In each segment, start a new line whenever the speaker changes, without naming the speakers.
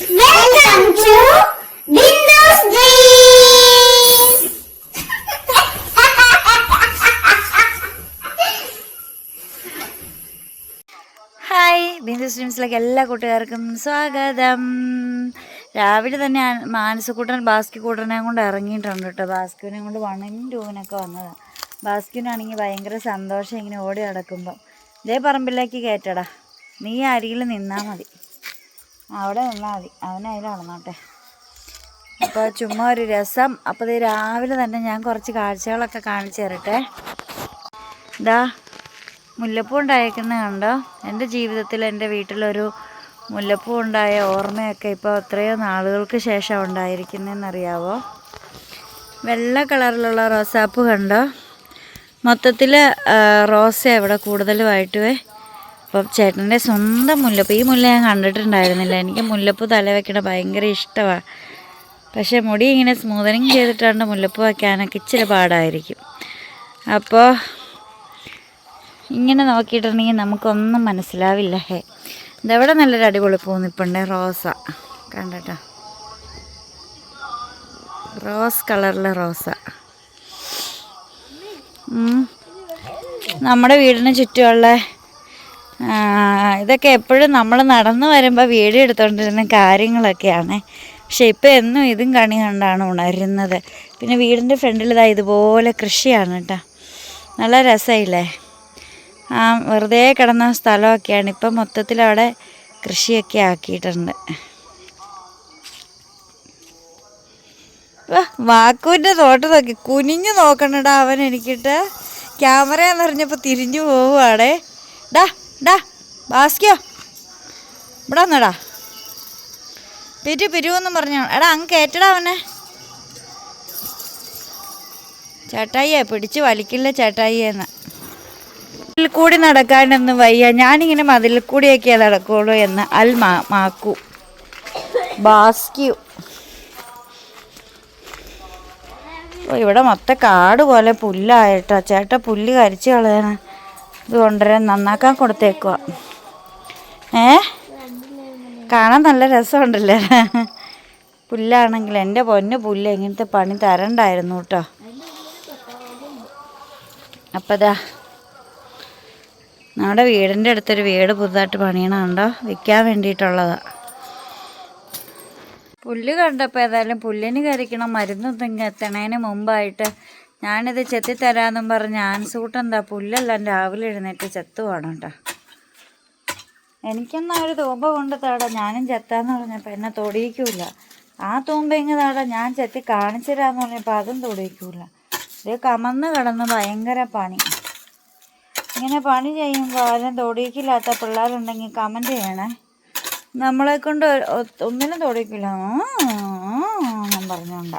Welcome to Windows Dreams.
Hi Bindu's ഡ്രീംസിലേക്ക് എല്ലാ കൂട്ടുകാർക്കും സ്വാഗതം. രാവിലെ തന്നെ മാനസക്കൂട്ടൻ ബാസ്കി ബാസ്കിക്കൂട്ടനെ കൊണ്ട് ഇറങ്ങിയിട്ടുണ്ട് കേട്ടോ. ബാസ്കുവിനെ കൊണ്ട് വണ്ണൻ ടൂവിനൊക്കെ വന്നതാണ് ബാസ്കുവിനാണെങ്കിൽ ഭയങ്കര സന്തോഷം ഇങ്ങനെ ഓടി നടക്കുമ്പോൾ ഇതേ പറമ്പിലേക്ക് കയറ്റടാ. നീ അരികിൽ നിന്നാൽ മതി. അവിടെ നിന്നാൽ മതി. അവനതിൽ നടന്നോട്ടെ അപ്പോൾ ചുമ്മാ ഒരു രസം. അപ്പോൾ ഇത് രാവിലെ തന്നെ ഞാൻ കുറച്ച് കാഴ്ചകളൊക്കെ കാണിച്ചു തരട്ടെ. ഇതാ മുല്ലപ്പൂ ഉണ്ടായേക്കുന്ന കണ്ടോ? എന്റെ ജീവിതത്തിൽ എന്റെ വീട്ടിലൊരു മുല്ലപ്പൂ ഉണ്ടായ ഓർമ്മയൊക്കെ ഇപ്പോൾ എത്രയോ നാളുകൾക്ക് ശേഷം ഉണ്ടായിരിക്കുന്നതെന്നറിയാവോ? വെള്ള കളറിലുള്ള റോസാപ്പൂ കണ്ടോ? മൊത്തത്തിൽ റോസ ഇവിടെ കൂടുതലുമായിട്ട് അപ്പം ചേട്ടന്റെ സ്വന്തം മുല്ലപ്പ്. ഈ മുല്ല ഞാൻ കണ്ടിട്ടുണ്ടായിരുന്നില്ല. എനിക്ക് മുല്ലപ്പ് തല വെക്കണ ഭയങ്കര ഇഷ്ടമാണ് പക്ഷേ മുടി ഇങ്ങനെ സ്മൂതനിങ് ചെയ്തിട്ടാണ് മുല്ലപ്പ് വയ്ക്കാനൊക്കെ ഇച്ചിരി പാടായിരിക്കും. അപ്പോൾ ഇങ്ങനെ നോക്കിയിട്ടുണ്ടെങ്കിൽ നമുക്കൊന്നും മനസ്സിലാവില്ല. ഹേ ഇതെവിടെ നല്ലൊരു അടിപൊളി പൂ നിൽപ്പുണ്ട് റോസ. കണ്ടട്ടോ റോസ് കളറിലെ റോസ. നമ്മുടെ വീടിന് ചുറ്റുമുള്ള ഇതൊക്കെ എപ്പോഴും നമ്മൾ നടന്നു വരുമ്പോൾ വീഡിയോ എടുത്തുകൊണ്ടിരുന്ന കാര്യങ്ങളൊക്കെയാണ്. പക്ഷെ ഇപ്പം എന്നും ഇതും കണി കണ്ടാണ് ഉണരുന്നത്. പിന്നെ വീടിന്റെ ഫ്രണ്ടിൽ ഇതാ ഇതുപോലെ കൃഷിയാണ് കേട്ടോ നല്ല രസമില്ലേ ആ വെറുതെ കിടന്ന സ്ഥലമൊക്കെയാണ്. ഇപ്പം മൊത്തത്തിൽ അവിടെ കൃഷിയൊക്കെ ആക്കിയിട്ടുണ്ട്. വാക്കുവിന്റെ തോട്ട് നോക്കി. കുനിഞ്ഞു നോക്കണടാ അവൻ എനിക്കിട്ട്. ക്യാമറ എന്ന് പറഞ്ഞപ്പോൾ തിരിഞ്ഞു പോവുകയാണേ ഡാ ഡാ ബാസ്ക്യോ. ഇവിടെ വന്നടാ. പിരു പിരുവെന്നും പറഞ്ഞു എടാ അങ്ങ് കയറ്റടാ അവനെ. ചേട്ടായിയെ പിടിച്ച് വലിക്കില്ല ചേട്ടായിയെന്ന് മതിൽ കൂടി നടക്കാനൊന്നും വയ്യ. ഞാനിങ്ങനെ മതിൽ കൂടിയൊക്കെ നടക്കുള്ളൂ എന്ന്. അൽ മാ മാക്കു. ബാസ്ക്യു. ഇവിടെ മൊത്തം കാട് പോലെ പുല്ലായിട്ടാ. ചേട്ടാ പുല്ല് കരിച്ച് കളയാൻ ഇത് കൊണ്ടുവരാൻ നന്നാക്കാൻ കൊടുത്തേക്കുക ഏ? കാണാൻ നല്ല രസമുണ്ടല്ലേ? പുല്ലാണെങ്കിൽ എന്റെ പൊന്ന് പുല്ല് ഇങ്ങനത്തെ പണി തരണ്ടായിരുന്നു കേട്ടോ. അപ്പം ഇതാ നമ്മുടെ വീടിന്റെ അടുത്തൊരു വീട് പുതുതായിട്ട് പണിയണമുണ്ടോ വിൽക്കാൻ വേണ്ടിയിട്ടുള്ളതാണ് പുല്ല് കണ്ടപ്പോൾ ഏതായാലും പുല്ലിന് കരിക്കണം മരുന്നൊന്നും എത്തണേന് മുമ്പായിട്ട് ഞാനിത് ചെത്തി തരാമെന്നും പറഞ്ഞ് ആൻസൂട്ട് എന്താ പുല്ലെല്ലാം രാവിലെ എഴുന്നേറ്റ് ചെത്തുവാണ് വേണം കേട്ടോ. എനിക്കെന്നാ ഒരു തൂമ്പ കൊണ്ട് താടാ. ഞാനും ചെത്താന്ന് പറഞ്ഞപ്പോൾ എന്നെ തൊടിയിക്കൂല. ആ തൂമ്പ ഇങ്ങ് താടാ. ഞാൻ ചെത്തി കാണിച്ചു തരാമെന്ന് പറഞ്ഞപ്പോൾ അതും തൊടിയിക്കൂല. ഇത് കമന്ന് കിടന്ന് ഭയങ്കര പണി. ഇങ്ങനെ പണി ചെയ്യുമ്പോൾ ആരും തൊടിയിക്കില്ലാത്ത പിള്ളേരുണ്ടെങ്കിൽ കമന്റ് ചെയ്യണേ. നമ്മളെ കൊണ്ട് ഒന്നിനും തൊടിയിക്കില്ല പറഞ്ഞോണ്ട.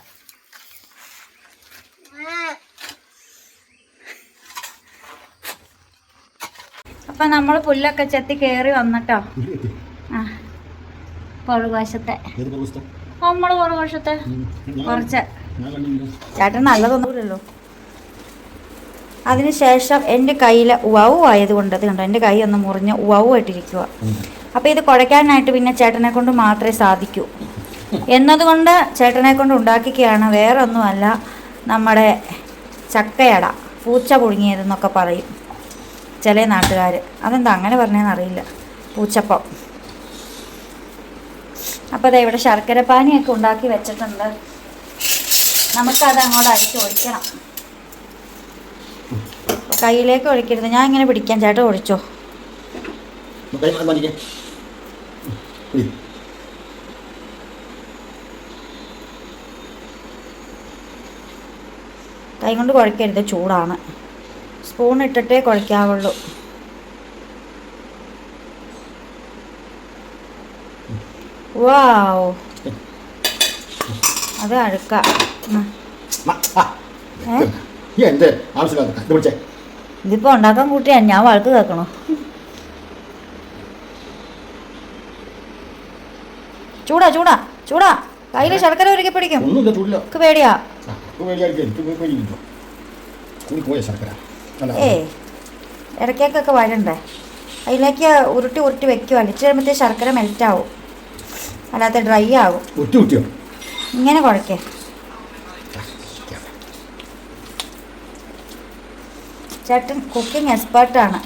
അപ്പൊ നമ്മൾ പുല്ലൊക്കെ ചെത്തി കേറി വന്നിട്ടോ? ആ. പുറകുവശത്തെ. നമ്മൾ പുറകുവശത്തെ. കുറച്ച്. ചേട്ടൻ നല്ലതൊന്നുമില്ലല്ലോ അതിനുശേഷം എന്റെ കയ്യിൽ വവ് ആയതുകൊണ്ട് അത് കണ്ടോ? എന്റെ കൈ ഒന്ന് മുറിഞ്ഞ് ഉവാവു ആയിട്ടിരിക്കുക അപ്പോൾ ഇത് കുഴയ്ക്കാനായിട്ട് പിന്നെ ചേട്ടനെ കൊണ്ട് മാത്രമേ സാധിക്കൂ. എന്നതുകൊണ്ട് ചേട്ടനെ കൊണ്ട് ഉണ്ടാക്കിക്കുകയാണ്. വേറെ ഒന്നുമല്ല നമ്മുടെ ചക്കയട പൂച്ച പുഴുങ്ങിയതെന്നൊക്കെ പറയും. ചില നാട്ടുകാർ അതെന്താ അങ്ങനെ പറഞ്ഞതെന്ന് അറിയില്ല. പൂച്ചപ്പം. അപ്പോൾ അതെ ഇവിടെ ശർക്കര പാനിയൊക്കെ ഉണ്ടാക്കി വെച്ചിട്ടുണ്ട്. നമുക്കത് അങ്ങോട്ട് അടിച്ച് ഒഴിക്കണം. കയ്യിലേക്ക് ഒഴിക്കരുത്. ഞാൻ ഇങ്ങനെ പിടിക്കാൻ ചേട്ടൻ ഒഴിച്ചോ? കൈ കൊണ്ട് കുഴക്കരുത്. ചൂടാണ്. സ്പൂൺ ഇട്ടിട്ടേ കുഴക്കാവുള്ളൂ വാവ് അത് അഴുക്ക ഇതിപ്പോ ഉണ്ടാക്കാൻ കൂട്ടിയാ ഞാൻ വഴക്ക് കേക്കണോ ചൂടാ ചൂടാ ചൂടാ കയ്യിൽ ശർക്കര ഒരുക്കി പിടിക്കും പേടിയാ
ശർക്കര
ഏ ഇടയ്ക്കൊക്കെ വരണ്ടേ? അതിലേക്ക് ഉരുട്ടി ഉരുട്ടി വെക്കുക ഇച്ചിരി കഴിയുമ്പോഴത്തേ ശർക്കര മെൽറ്റ് ആവും. അല്ലാത്ത ഡ്രൈ
ആവും.
ഇങ്ങനെ കുഴക്കേ ചേട്ടൻ കുക്കിംഗ് എക്സ്പേർട്ടാണ്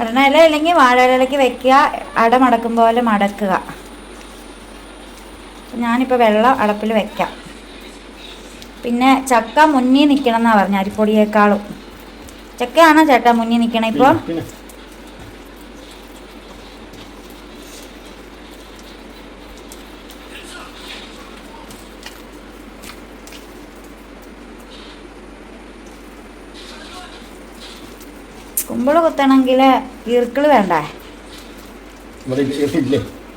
ഒരെണ്ണ ഇല ഇല്ലെങ്കിൽ വാഴയിലേക്ക് വെക്കുക അട മടക്കും പോലെ മടക്കുക. ഞാനിപ്പോൾ വെള്ളം അടപ്പിൽ വെക്കാം. പിന്നെ ചക്ക മുന്നിൽ നിൽക്കണം എന്നാണ് പറഞ്ഞ അരിപ്പൊടിയേക്കാളും. ചക്കയാണ് ചേട്ടാ മുന്നിൽ നിൽക്കണം ഇപ്പോൾ കുമ്പിൾ കുത്തണമെങ്കിൽ ഈർക്കിൾ വേണ്ടേ?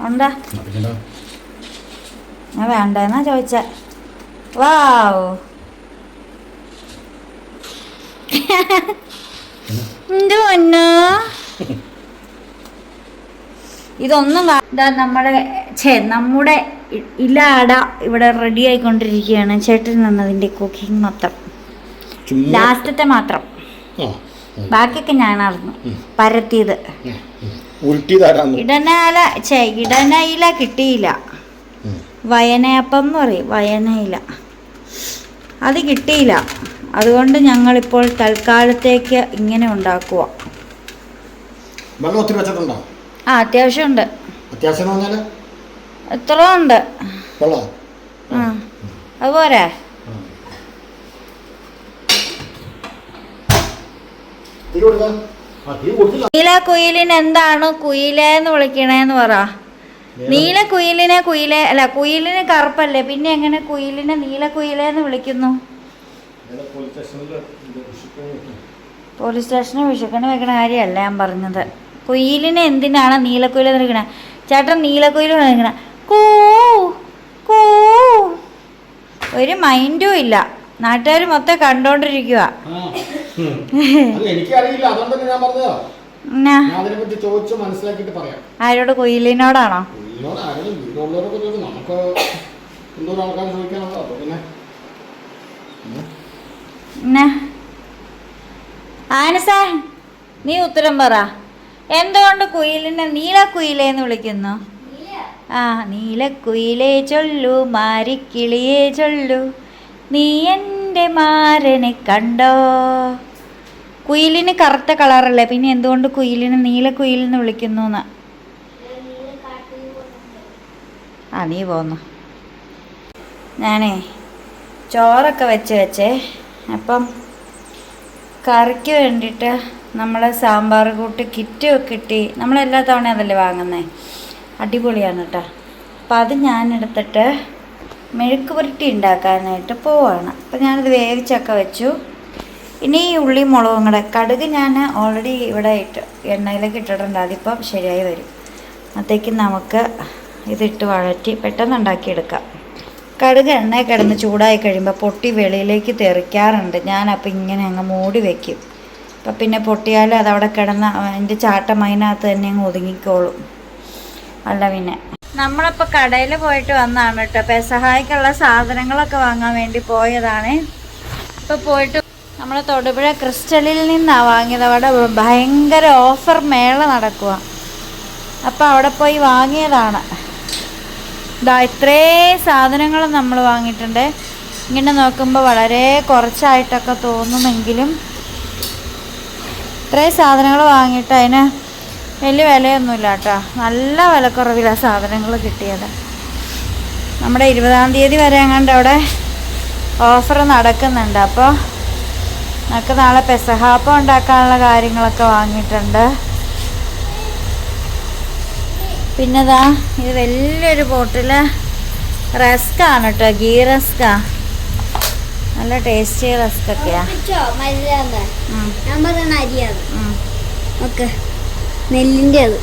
ഉണ്ടാ? ഞാൻ വേണ്ടെന്നാ ചോദിച്ച. വാവ്. എന്റെ പൊന്നു? ഇതൊന്നും വേണ്ട നമ്മുടെ ചേ നമ്മുടെ ഇലാട ഇവിടെ റെഡി ആയിക്കൊണ്ടിരിക്കുകയാണ്. ചേട്ടൻ നിന്നതിന്റെ കുക്കിംഗ് മൊത്തം ലാസ്റ്റത്തെ മാത്രം. ബാക്കിയൊക്കെ ഞാനായിരുന്നു പരത്തിയത്.
ഇടനാല ചേ
ഇടനയില കിട്ടിയില്ല. വയനയപ്പം എന്ന് പറയും വയനയില അത് കിട്ടിയില്ല. അതുകൊണ്ട് ഞങ്ങൾ ഇപ്പോൾ തൽക്കാലത്തേക്ക് ഇങ്ങനെ ഉണ്ടാക്കുക
വെള്ളം ഒത്തിരി വെച്ചിട്ടുണ്ടോ?
ആ അത്യാവശ്യമുണ്ട്.
അത്യാവശ്യം
എത്ര ഉണ്ട്. അതുപോരെ
തീ കൊടുക്കാം ആ തീ കൊടുത്തില്ല
നീല കുയിലിന് എന്താണ് കുയിലേന്ന് വിളിക്കണേന്ന് പറ. നീല കുയിലിനെ കുയിലെ അല്ല കുയിലിന് കറുപ്പല്ലേ പിന്നെ എങ്ങനെ കുയിലിനെ നീല കുയിലെന്ന് വിളിക്കുന്നു?
പോലീസ് സ്റ്റേഷനിൽ
വിഷുക്കണ് വെക്കണ. കാര്യമല്ല ഞാൻ പറഞ്ഞത്. കുയിലിനെ എന്തിനാണ് നീലക്കുയിൽ വിളിക്കണേ? ചേട്ടൻ നീലക്കുയിൽ വിളിക്കണേ. കൂ കൂ. ഒരു മൈൻഡും ഇല്ല. നാട്ടുകാർ മൊത്തം കണ്ടോണ്ടിരിക്കുക
എനിക്കറിയില്ല. അതുകൊണ്ട് ഞാൻ പറഞ്ഞതാ.
ആരോട്? കുയിലിനോടാണോ? ആനസാ നീ ഉത്തരം പറ. എന്തുകൊണ്ട് കുയിലിനെ നീല കുയിലെന്ന് വിളിക്കുന്നു? ആ നീല കുയിലേ ചൊല്ലു മാരിക്കിളിയേ ചൊല്ലു. നീ എന്റെ മാരനെ കണ്ടോ? കുയിലിന് കറുത്ത കളറല്ലേ? പിന്നെ എന്തുകൊണ്ട് കുയിലിന് നീല കുയിലെന്ന് വിളിക്കുന്നു ആ നീ പോന്നു. ഞാനേ ചോറൊക്കെ വെച്ച് വെച്ചേ. അപ്പം കറിക്ക് വേണ്ടിയിട്ട് നമ്മൾ സാമ്പാർ കൂട്ട് കിറ്റ് കിട്ടി. നമ്മളെല്ലാ തവണ അതല്ലേ വാങ്ങുന്നത് അടിപൊളിയാണ് കേട്ടോ അപ്പം അത് ഞാൻ എടുത്തിട്ട് മെഴുക്ക് പുരട്ടി ഉണ്ടാക്കാനായിട്ട് പോവാണ്. അപ്പം ഞാനത് വേവിച്ചൊക്കെ വെച്ചു. ഇനി ഈ ഉള്ളി മുളകും കൂടെ കടുക് ഞാൻ ഓൾറെഡി ഇവിടെ ഇട്ട് എണ്ണയിലേക്ക് ഇട്ടിട്ടുണ്ട്. അതിപ്പം ശരിയായി വരും. അത്തേക്ക് നമുക്ക് ഇതിട്ട് വഴറ്റി പെട്ടെന്ന് ഉണ്ടാക്കിയെടുക്കാം. കടുക് എണ്ണ കിടന്ന് ചൂടായി കഴിയുമ്പോൾ പൊട്ടി വെളിയിലേക്ക് തെറിക്കാറുണ്ട്. ഞാനപ്പോൾ ഇങ്ങനെ അങ്ങ് മൂടി വെക്കും. അപ്പം പിന്നെ പൊട്ടിയാൽ അതവിടെ കിടന്ന് അതിന്റെ ചാട്ടം അതിനകത്ത് തന്നെ അങ്ങ് ഒതുങ്ങിക്കോളും. അല്ല പിന്നെ. നമ്മളിപ്പോൾ കടയിൽ പോയിട്ട് വന്നതാണ് കേട്ടോ. പെസഹായിക്കുള്ള സാധനങ്ങളൊക്കെ വാങ്ങാൻ വേണ്ടി പോയതാണ്. ഇപ്പോൾ പോയിട്ട് നമ്മൾ തൊടുപുഴ ക്രിസ്റ്റലിൽ നിന്നാണ് വാങ്ങിയത്. അവിടെ ഭയങ്കര ഓഫർ മേള നടക്കുക അപ്പോൾ അവിടെ പോയി വാങ്ങിയതാണ്. ഇതാ ഇത്രേ സാധനങ്ങൾ നമ്മൾ വാങ്ങിയിട്ടുണ്ട്. ഇങ്ങനെ നോക്കുമ്പോൾ വളരെ കുറച്ചായിട്ടൊക്കെ തോന്നുമെങ്കിലും ഇത്രയും സാധനങ്ങൾ വാങ്ങിയിട്ട് അതിന് വലിയ വിലയൊന്നുമില്ല കേട്ടോ. നല്ല വിലക്കുറവിലാണ് സാധനങ്ങൾ കിട്ടിയത്. നമ്മുടെ ഇരുപതാം തീയതി വരെ എങ്ങാണ്ട് അവിടെ ഓഫർ നടക്കുന്നുണ്ട്. അപ്പോൾ നമുക്ക് നാളെ പെസഹാപ്പം ഉണ്ടാക്കാനുള്ള കാര്യങ്ങളൊക്കെ വാങ്ങിയിട്ടുണ്ട്. പിന്നെതാ ഇത് വലിയൊരു ബോട്ടിൽ റസ്ക് ആണ് കേട്ടോ. ഗീ റസ്ക നല്ല ടേസ്റ്റി റസ്ക് ഒക്കെയാ.
മരുന്ന്
ഉം,
ഞാൻ പറയുന്ന അരിയാണ്. ഓക്കെ. നെല്ലിന്റെ അത്.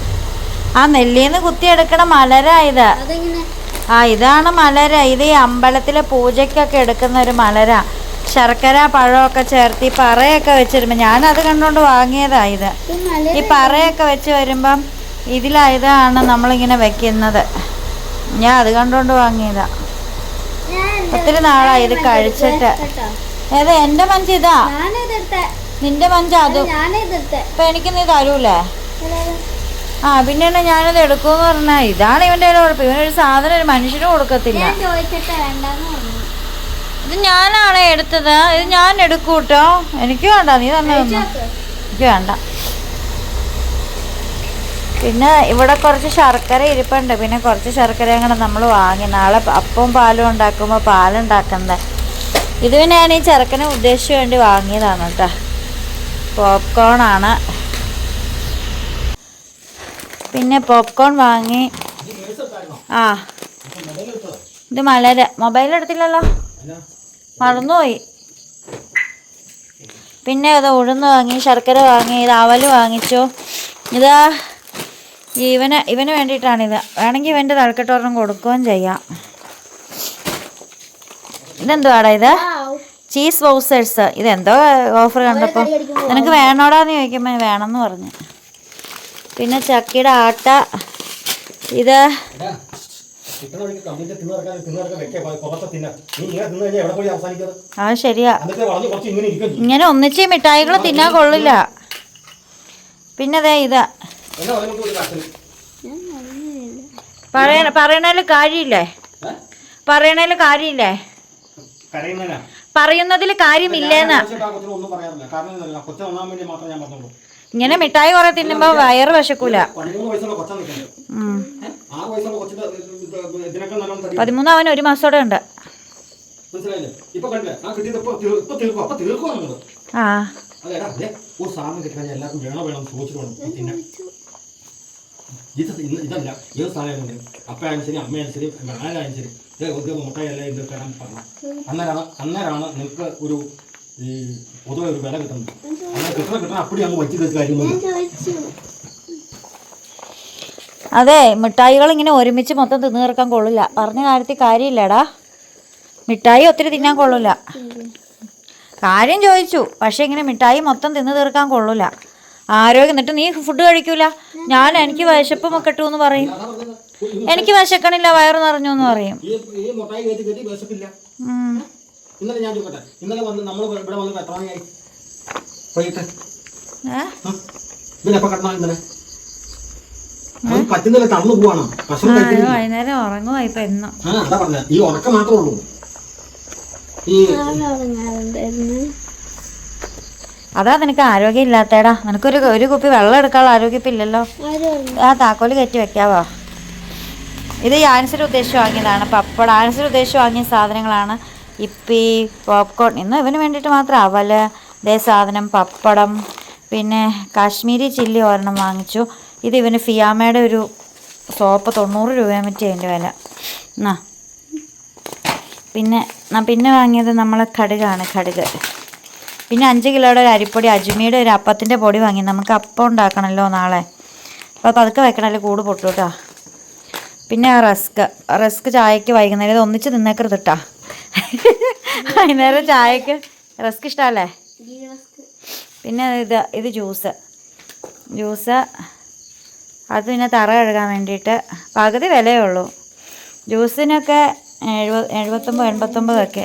ആ നെല്ലിന്ന് കുത്തിയെടുക്കണ എടുക്കണ ഇത്.
അതെങ്ങനെ?
ആ ഇതാണ് മലര. ഇത് ഈ അമ്പലത്തിലെ പൂജയ്ക്കൊക്കെ എടുക്കുന്ന ഒരു മലര. ശർക്കര പഴമൊക്കെ ചേർത്ത് ഈ പറയൊക്കെ വെച്ചിരുമ്പോൾ ഞാനത് കണ്ടുകൊണ്ട് വാങ്ങിയതാ ഇത്. ഈ പറയൊക്കെ വെച്ച് വരുമ്പം ഇതിലായതാണ് നമ്മളിങ്ങനെ വെക്കുന്നത്. ഞാൻ അത് കണ്ടുകൊണ്ട് വാങ്ങിയതാ.
ഞാൻ
ഒത്തിരി നാളായി ഇത് കഴിച്ചിട്ട്. ഏത് എന്റെ മഞ്ച് ഇതാ? നിന്റെ മഞ്ച അത്? ഇപ്പൊ എനിക്ക് നീ തരൂലേ? ആ പിന്നെ ഞാനത് എടുക്കുമെന്ന് പറഞ്ഞാ ഇതാണ് കയ്യിലെ കുഴപ്പം ഇവനൊരു സാധനം ഒരു മനുഷ്യന് കൊടുക്കത്തില്ല. ഇത് ഞാനാണ് എടുത്തത്. ഇത് ഞാൻ എടുക്കൂ കേട്ടോ എനിക്ക് വേണ്ട നീ തന്നെ. എനിക്ക് വേണ്ട. പിന്നെ ഇവിടെ കുറച്ച് ശർക്കര ഇരിപ്പുണ്ട്. പിന്നെ കുറച്ച് ശർക്കര അങ്ങനെ നമ്മൾ വാങ്ങി. നാളെ അപ്പവും പാലും ഉണ്ടാക്കുമ്പോൾ പാലുണ്ടാക്കുന്നത് ഇത് ഞാൻ ഈ ചെറുക്കനെ ഉദ്ദേശിച്ച് വേണ്ടി വാങ്ങിയതാണ് കേട്ടോ പോപ്കോൺ ആണ്. പിന്നെ പോപ്കോൺ വാങ്ങി. ആ. ഇത് മലര. മൊബൈൽ എടുത്തില്ലല്ലോ. മറന്നുപോയി. പിന്നെ അത് ഉഴുന്ന് വാങ്ങി ശർക്കര വാങ്ങി ഇത് അവൽ വാങ്ങിച്ചു. ഇതാ ഇവന് ഇവന് വേണ്ടിയിട്ടാണിത് വേണമെങ്കിൽ ഇവന്റെ തലക്കെട്ടോറിനും കൊടുക്കുകയും ചെയ്യാം. ഇതെന്തുവാടാ ഇത്? ചീസ് ബൗസേഴ്സ് ഇതെന്തോ ഓഫർ കണ്ടപ്പോൾ. നിനക്ക് വേണോടാന്ന് ചോദിക്കുമ്പോൾ വേണമെന്ന് പറഞ്ഞു. പിന്നെ ചക്കിയുടെ ആട്ട. ഇത്
ആ
അത് ശരിയാ.
ഇങ്ങനെ
ഒന്നിച്ച് മിഠായികൾ തിന്നാൻ കൊള്ളില്ല. പിന്നെ ദേ ഇത്. പറയണേൽ കാര്യമില്ലേ? കാര്യമില്ലേ?
കരയുന്നതിനാ?
പറയുന്നതിൽ കാര്യമില്ലേന്ന്. ഇങ്ങനെ മിഠായി കുറെ തിന്നുമ്പോ വയറ് വിശക്കൂല.
പതിമൂന്ന്
പതിമൂന്ന് ഒരു മാസത്തോടെ ഉണ്ട്.
അന്നേരാണ് ആ ഇത് ഇതല്ല ഏത് സാധനം ശരി ശരി ശരി. ഇത് തരാൻ പറഞ്ഞു. അന്നേരമാണ് നിങ്ങൾക്ക് ഒരു ഈ പൊതുവെ ഒരു വില കിട്ടുന്നത് അങ്ങനെ കിട്ടണ കിട്ടണ. അപ്പടി അങ്ങ് വച്ചു കാര്യമൊന്നും
അതെ മിഠായികൾ ഇങ്ങനെ ഒരുമിച്ച് മൊത്തം തിന്നു തീർക്കാൻ കൊള്ളില്ല. പറഞ്ഞ കാര്യത്തിൽ കാര്യമില്ലടാ. മിഠായി ഒത്തിരി തിന്നാൻ കൊള്ളില്ല. കാര്യം ചോദിച്ചു. പക്ഷെ ഇങ്ങനെ മിഠായി മൊത്തം തിന്നു തീർക്കാൻ കൊള്ളില്ല. ആരോഗ്യം എന്നിട്ട് നീ ഫുഡ് കഴിക്കൂല. ഞാൻ എനിക്ക് വിശപ്പ് മൊക്കെട്ടു എന്ന് പറയും. എനിക്ക് വിശക്കണില്ല വയറ് നിറഞ്ഞു എന്ന് പറയും.
ഇന്നലെ ഞാൻ ചോദിക്കട്ടെ? ഇന്നലെ വന്ന് നമ്മൾ ഇവിടെ വന്ന് എത്ര മണിയായി വൈകിട്ട്.
ഇന്നലെ
എപ്പോ കട്ടണം ഇന്നലെ? പറ്റുന്നില്ല തളർന്നു പോവാണ്.
വൈകുന്നേരം ഉറങ്ങുവാ ഇപ്പൊ എന്നും.
അതാ പറഞ്ഞ. ഈ ഉറക്കം മാത്രമേ ഉള്ളൂ. ഈ
അതാ നിനക്ക് ആരോഗ്യം ഇല്ലാത്തേടാ. നിനക്കൊരു ഒരു കുപ്പി വെള്ളം എടുക്കാനുള്ള ആരോഗ്യം ഇപ്പം ഇല്ലല്ലോ. ആ താക്കോൽ കയറ്റി വെക്കാവോ? ഇത് ആൻസർ ഉദ്ദേശിച്ച് വാങ്ങിയതാണ്. പപ്പട. ആൻസർ ഉദ്ദേശിച്ച് വാങ്ങിയ സാധനങ്ങളാണ്. ഇപ്പി പോപ്കോൺ ഇന്ന് ഇവന് വേണ്ടിയിട്ട് മാത്രം അവൽ ഇതേ സാധനം പപ്പടം പിന്നെ കാശ്മീരി ചില്ലി ഒരെണ്ണം വാങ്ങിച്ചു. ഇത് ഇവന് ഫിയാമയുടെ ഒരു സോപ്പ് തൊണ്ണൂറ് രൂപ പറ്റി അതിന്റെ വില. എന്നാ പിന്നെ പിന്നെ വാങ്ങിയത് നമ്മൾ കടുകാണ് കടുക്. പിന്നെ അഞ്ച് കിലോയുടെ ഒരു അരിപ്പൊടി അജ്മിയുടെ ഒരു അപ്പത്തിന്റെ പൊടി വാങ്ങി. നമുക്ക് അപ്പം ഉണ്ടാക്കണമല്ലോ നാളെ. അപ്പോൾ പതുക്കെ വെക്കണമല്ലോ കൂട് പൊട്ടു കേട്ടോ പിന്നെ റസ്ക്. റസ്ക് ചായക്ക് വൈകുന്നേരം ഒന്നിച്ച് നിന്നേക്കരുത് കേട്ടോ വൈകുന്നേരം ചായക്ക് റസ്ക് ഇഷ്ടമല്ലേ പിന്നെ ഇത് ഇത് ജ്യൂസ്. ജ്യൂസ് അത് പിന്നെ തറ കഴുകാൻ വേണ്ടിയിട്ട്. പകുതി വിലയേ ഉള്ളൂ. ജ്യൂസിനൊക്കെ എഴുപത് എഴുപത്തൊമ്പത് എൺപത്തൊമ്പതൊക്കെ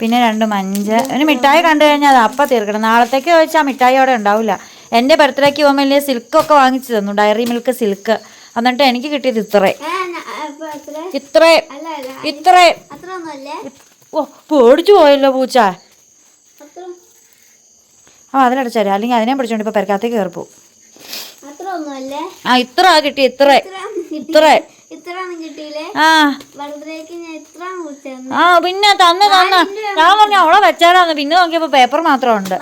പിന്നെ രണ്ട് മഞ്ച്. ഒരു മിഠായി കണ്ടു കഴിഞ്ഞാൽ അത് അപ്പം തീർക്കണം. നാളത്തേക്ക് ചോദിച്ചാൽ മിഠായി അവിടെ ഉണ്ടാവില്ല എന്റെ ബർത്ത്ഡേക്ക് പോകുമ്പോൾ വലിയ സിൽക്കൊക്കെ വാങ്ങിച്ചു തന്നു. Dairy Milk Silk. എന്നിട്ട് എനിക്ക് കിട്ടിയത് ഇത്രേ ഇത്രേ ഇത്രേ ഓ പേടിച്ചു പോയല്ലോ പൂച്ച. ആ അതിലടച്ചാലും അല്ലെങ്കിൽ അതിനെ പിടിച്ചോണ്ട് ഇപ്പൊ പെരക്കാത്തേക്ക് കയറിപ്പോ. ആ ഇത്ര കിട്ടി ഇത്രേ. ഇത്രേ ആ. ആ പിന്നെ തന്ന് തന്ന്. ഞാൻ പറഞ്ഞു അവളെ വെച്ചാലാന്ന്. പിന്നെ നോക്കിയപ്പോ പേപ്പർ മാത്രം ഉണ്ട്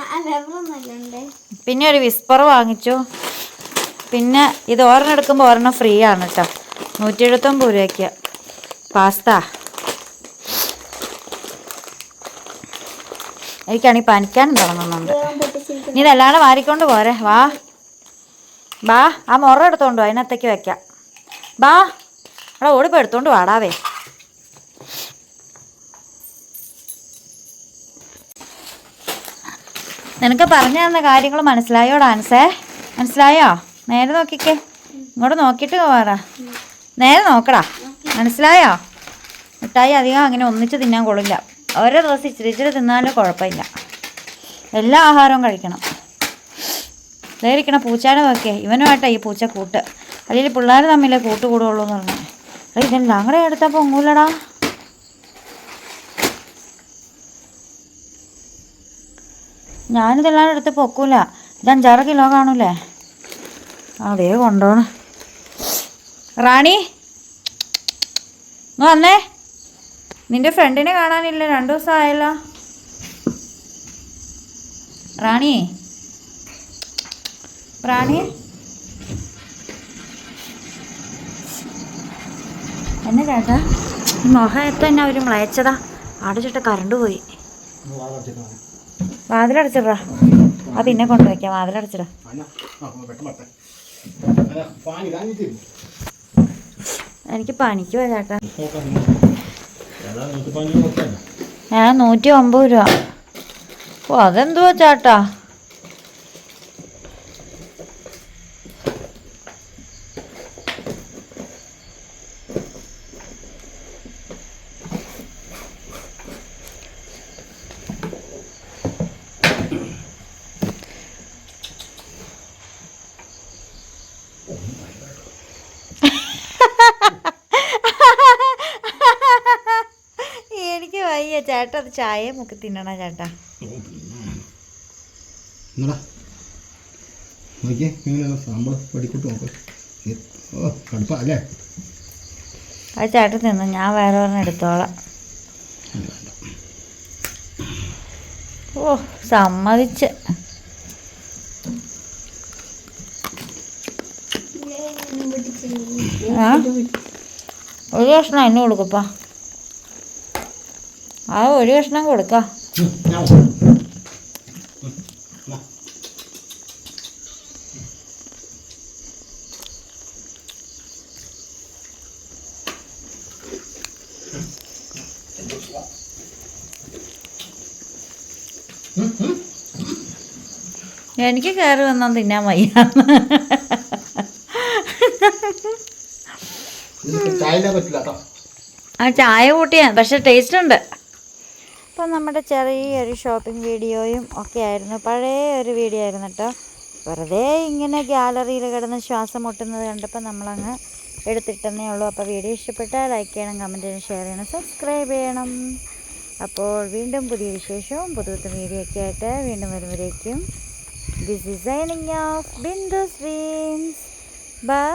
ഉണ്ട്?
പിന്നെ ഒരു വിസ്പർ വാങ്ങിച്ചു. പിന്നെ ഇത് ഒരെണ്ണം എടുക്കുമ്പോൾ ഒരെണ്ണം ഫ്രീ ആണ് കേട്ടോ. നൂറ്റി എഴുപത്തൊമ്പത് രൂപയ്ക്ക്. പാസ്ത. എനിക്കാണെങ്കിൽ പനിക്കാനും തുടങ്ങുന്നുണ്ട്. നീ ഇതല്ലാണ്ട് മാറിക്കൊണ്ട് പോരെ. വാ. ബാ ആ മുറ എടുത്തോണ്ട് അതിനകത്തേക്ക് വെക്കാം. ബാ അവിടെ ഓടിപ്പോ എടുത്തോണ്ട് വാടാവേ. നിനക്ക് പറഞ്ഞു തന്ന കാര്യങ്ങൾ മനസ്സിലായോ ഡാൻസേ മനസ്സിലായോ? നേരെ നോക്കിക്കേ. ഇങ്ങോട്ട് നോക്കിയിട്ട് പോവാടാ. നേരെ നോക്കടാ. മനസ്സിലായോ? മിഠായി അധികം അങ്ങനെ ഒന്നിച്ച് തിന്നാൻ കൊള്ളില്ല. ഓരോ ദിവസം ഇച്ചിരി ഇച്ചിരി തിന്നാലും കുഴപ്പമില്ല. എല്ലാ ആഹാരവും കഴിക്കണം. ദേ പൂച്ചാനെ നോക്കിയേ. ഇവനുമായിട്ടാ ഈ പൂച്ച കൂട്ട്. അല്ലെങ്കിൽ പിള്ളേർ തമ്മിലേ കൂട്ട് കൂടുള്ളൂ എന്ന് പറഞ്ഞു. അല്ല ഇതെല്ലാം കൂടെ എടുത്താൽ പൊങ്ങൂലടാ. ഞാനിതെല്ലാം എടുത്ത് പൊക്കൂല. ഇത് അഞ്ചാറ് കിലോ കാണൂലേ? അതേ കൊണ്ടോണ്. റാണി വന്നേ. നിന്റെ ഫ്രണ്ടിനെ കാണാനില്ല രണ്ടു ദിവസം ആയല്ലോ റാണി. റാണി. എന്നെ ചേട്ടാ മുഖത്ത് തന്നെ അവർ മ്ളയച്ചതാ. അടച്ചിട്ട് കറണ്ട് പോയി. വാതിലടച്ചിടാ ആ പിന്നെ കൊണ്ടുവയ്ക്കാം. വാതിലടച്ചിടാ. എനിക്ക് പണിക്കുവാ ചേട്ടാ. ഞാൻ നൂറ്റി ഒമ്പത് രൂപ. ഓ അതെന്തുവാ ചേട്ടാ എനിക്ക് വയ്യ ചേട്ടാ അത് ചായ മുക്കി തിന്നണ ചേട്ടാ.
ആ നോക്കിയേ ഇങ്ങനെ സാമ്പാർ പടിക്കൂട്ട് നോക്ക്. ഏ, ഓ കടുപ്പ അല്ലേ?
അത് ചേട്ടൻ തിന്നു ഞാൻ വേറെ ഒരെണ്ണം എടുത്തോളാം. ഓ സമ്മതിച്ച്. ഒരു കഷ്ണം അതിന് കൊടുക്കപ്പാ. ആ ഒരു കഷ്ണം കൊടുക്കാം. എനിക്ക് കയറി വന്നാൽ തിന്നാൻ വയ്യ ആ ചായ കൂട്ടിയാ പക്ഷെ ടേസ്റ്റ് ഉണ്ട്. അപ്പം നമ്മുടെ ചെറിയൊരു ഷോപ്പിംഗ് വീഡിയോയും ഒക്കെ ആയിരുന്നു. പഴയ ഒരു വീഡിയോ ആയിരുന്നു കേട്ടോ വെറുതെ ഇങ്ങനെ ഗ്യാലറിയിൽ കിടന്ന് ശ്വാസം മുട്ടുന്നത് കണ്ടപ്പോൾ നമ്മളങ്ങ് എടുത്തിട്ടെന്നേ ഉള്ളൂ. അപ്പോൾ വീഡിയോ ഇഷ്ടപ്പെട്ടാൽ ലൈക്ക് ചെയ്യണം കമന്റ് ചെയ്യണം ഷെയർ ചെയ്യണം സബ്സ്ക്രൈബ് ചെയ്യണം. അപ്പോൾ വീണ്ടും പുതിയ വിശേഷവും പുതുത്ത വീഡിയോ ഒക്കെ ആയിട്ട് വീണ്ടും വരുമ്പോഴേക്കും. This is signing off Bindu streams bye